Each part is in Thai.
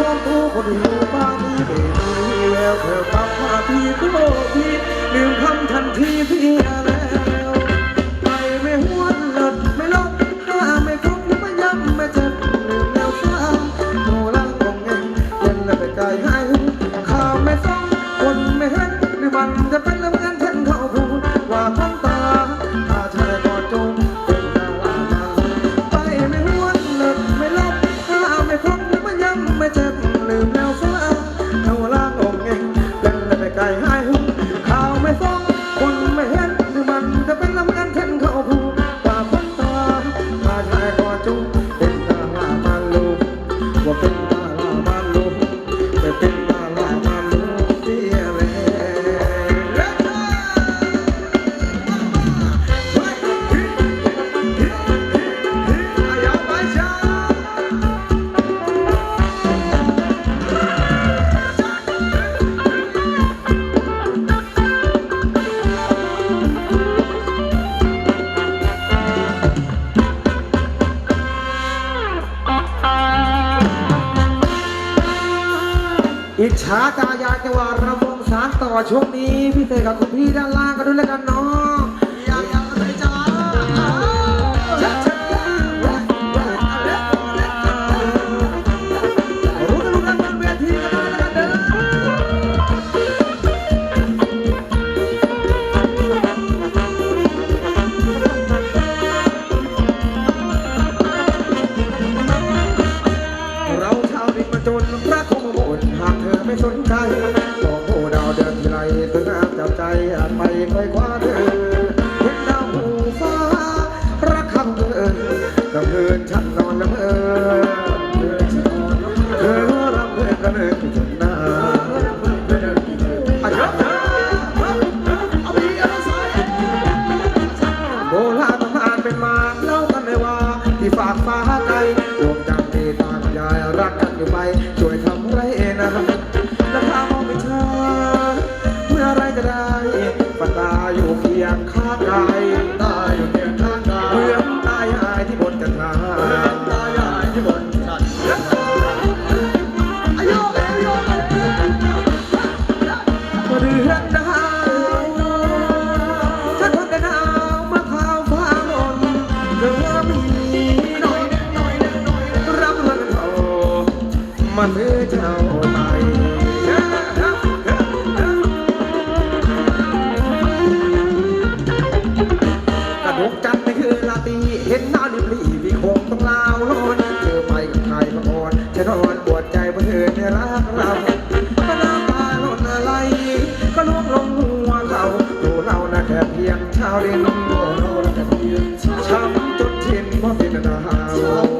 ชมผู้คนอยู่บ้านนี้ไม่มีแววเธอกลับมาที่โลกที่ลืมคำทันทีที่แล้วไร อิจฉาตายายจะว่าระวงสารต่อช่วงนี้พี่เตกับคุณพี่ด้านล่างกันด้วยแล้วกันเนาะ เราชาวดินมาจนพระคงมาบ่นหากเธอไม่สนใจบอกโอ้ดาวเดือนทีไรเธอน้ำจับใจไปไกลกว่าเธอเห็นดาวหูฟ้ารักคำเธอกับเธอฉันนอนละเมอเธอฉันนอนเมอเธอรักเธอกันเลยจนหน้าอายุเอาบีอาสาโบราณตำนานเป็นมาเล่ากันเลยว่าที่ฝากฟ้าใจด รั มันเพื่อเจ้าไปกระดกจันทร์ในคืนราตรีเห็นหน้าริบลีพี่คงต้องลาวโลนเจอไปกับใครมาก่อนฉันนอนปวดใจเพราะเธอเนี่ยรักเราก็น้ำตาลนอะไร ก็ล่วงลงหัวเขาดูเรานะแค่เพียงชาวดินเรานะแค่เพียงช้ำจนชินเพราะสิ้นดาว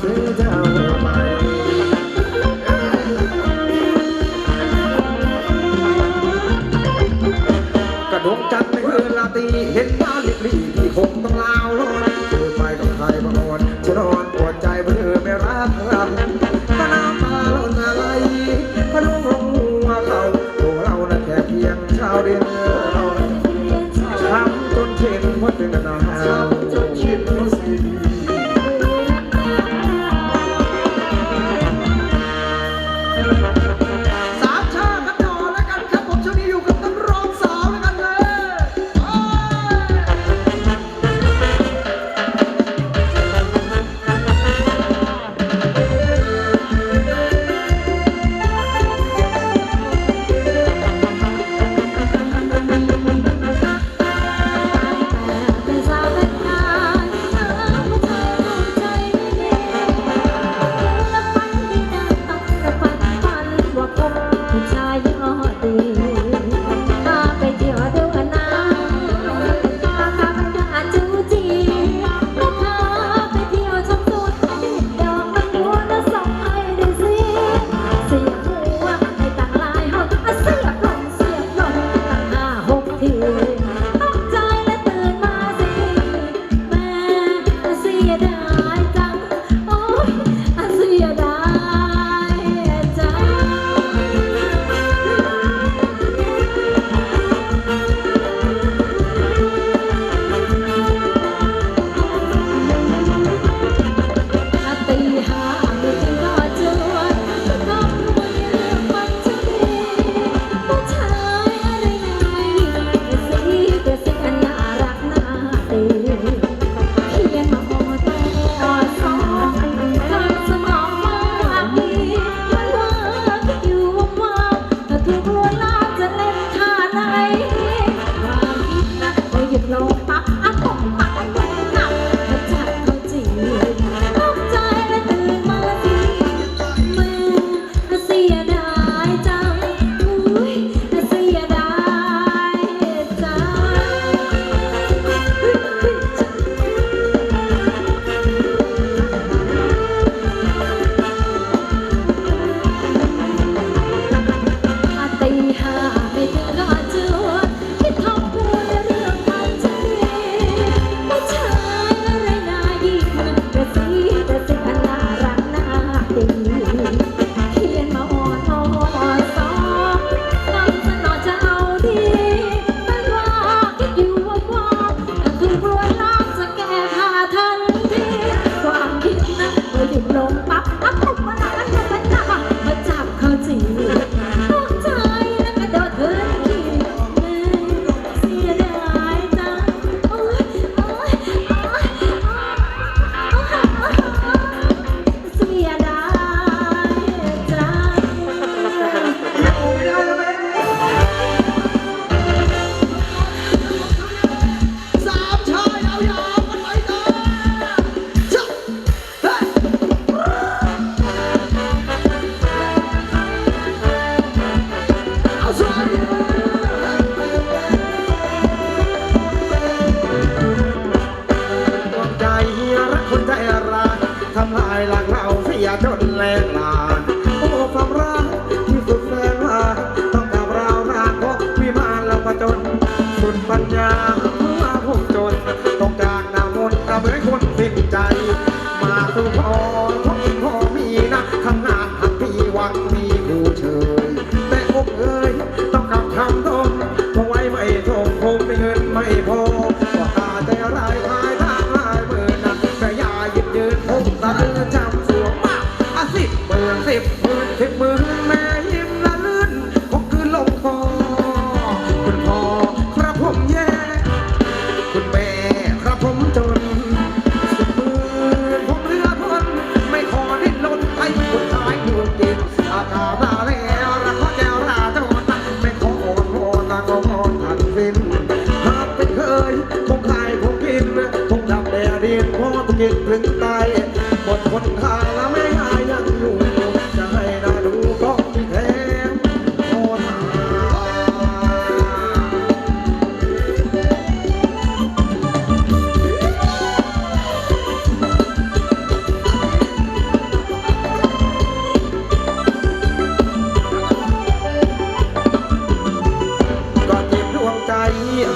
กระดงจันทร์ไม่เคยลาตีเห็นหน้าลิบลีที่คงต้องลาวร้อนเจอไปกับใรบางคนฉัร้อนปวดใจเพราะเธอไม่รักเราพน้ำตาล้นอะไรพนุ่งลงหัวเราพวกเรานั้นแค่เพียงชาวเดือนเราทำจนเช่นว่าถึกันน 然后。 นสิบมือนสิบมือแม่ยิ้มละลื่นคงคืนลงคอคุณพ่อครับผมแย่คุณแม่ครับผมจนสิบมือผมเรือทนไม่ขอได้นรนให้คนชายอยู่กิตอากาศมาแล้วรักขอแก้วราจนไม่ขอโอนโอนนางก็งอนทันสิ้นหากเป็นเคยคงขายคงกินคงทำแต่เรียนพอธุกิจถึงใจหมดคนทาแล้วแม่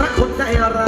รักคนใจร้า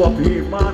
ว่าพี่มา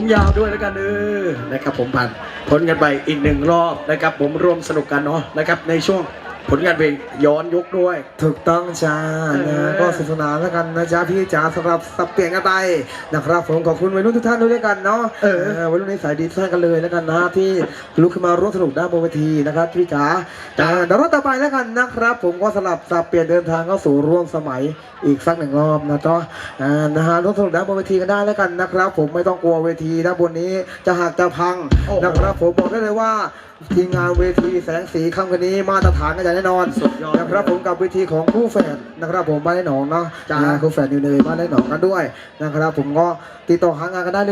ผมยาวด้วยแล้วกันเออนะครับผมผ่านผลกันไปอีกหนึ่งรอบนะครับผมร่วมสนุกกันเนาะนะครับในช่วง ผลงานเพลงย้อนยุคด้วย ถูกต้องจ้าเออนะก็สนุกสนานแล้วกันนะจ๊ะพี่จ๋าสำหรับสับเปลี่ยนกันไปนะครับผมขอบคุณวัยรุ่นทุกท่านด้วยกันเนาะเออวัยรุ่นในสายดีทุกท่านกันเลยแล้วกันนะที่ลุกขึ้นมาร่วมสนุกด้านบนเวทีนะครับพี่จ๋าอ่าเดี๋ยวรอบต่อไปแล้วกันนะครับ ผมก็สลับสับเปลี่ยนเดินทางเข้าสู่ร่วมสมัยอีกสักหนึ่งรอบนะจ๊ะอ่านะฮะร่วมสนุกด้านบนเวทีกันได้แล้วกันนะครับ ผมไม่ต้องกลัวเวทีด้านบนนี้จะหักจะพังโอ้โหนะครับผมบอกได้เลยว่า ทีมงานเวทีแสงสีค่ำคืนนี้มาตรฐานกันอย่างแน่นอนสุดยอด นะครับผมกับเวทีของคู่แฝดนะครับผมบ้านไร่หนองเนาะจ้าอ่าคู่แฝดนิวเนยบ้านไร่หนองกันด้วยนะครับผมก็ติดต่อหางานกันได้เลย